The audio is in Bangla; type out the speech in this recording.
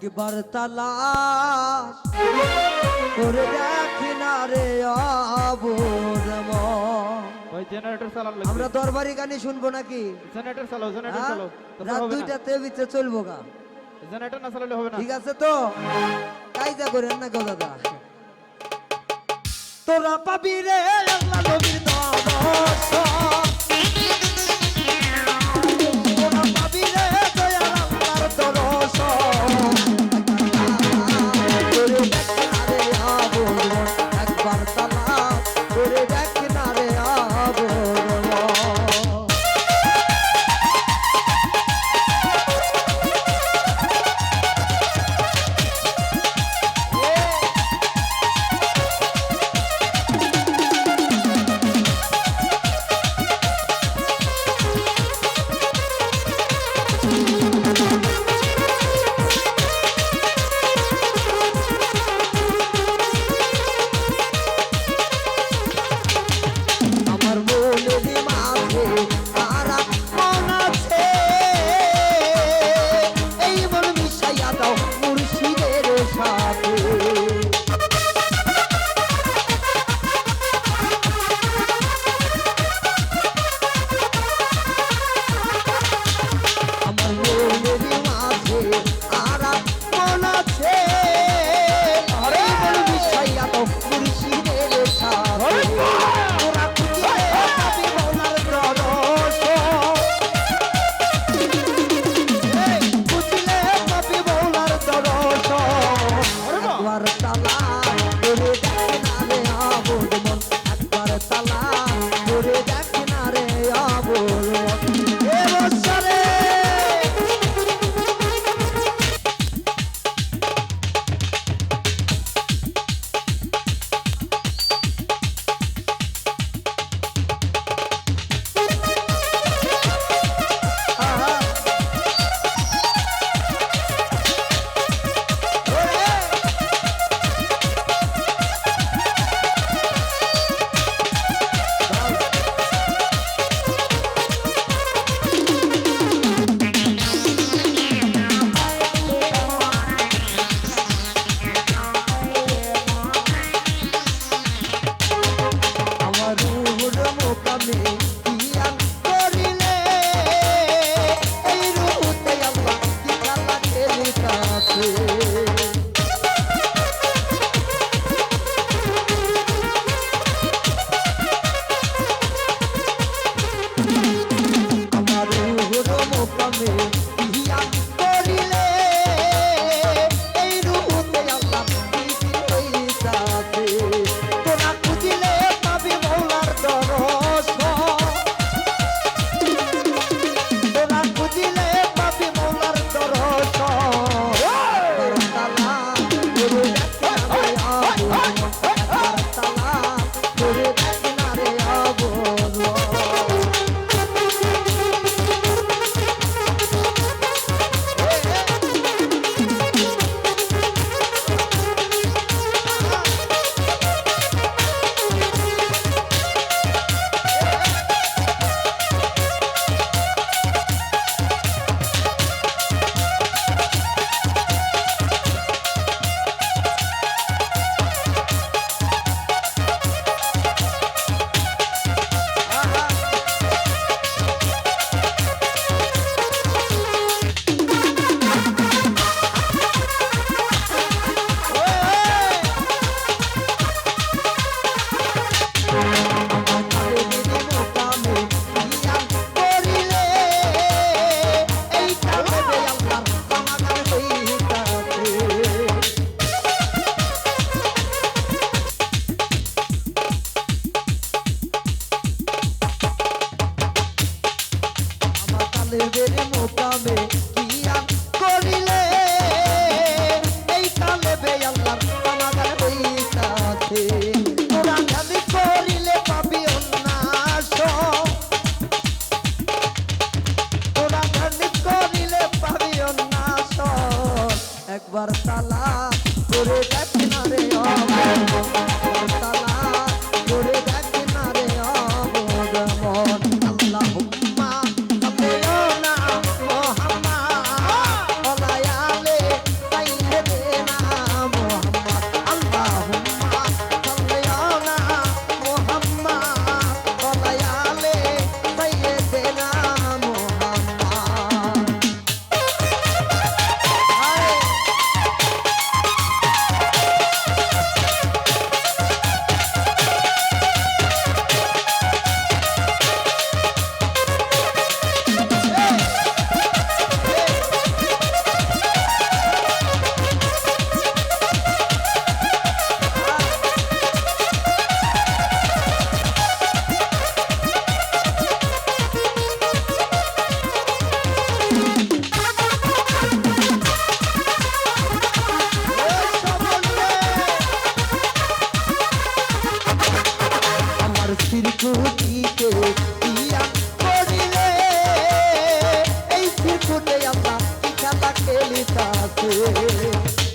একবার তালাশ করে দেখি না রে আমরা দরবারি গানি শুনব নাকি? হ্যাঁ? রাত চলবো গা। জেনারেটর না চালালে হবে না। ঠিক আছে তো? কাইজা করেন না গো দাদা। তোরা পাবি রে আল্লাহ yeah. চলিতাছে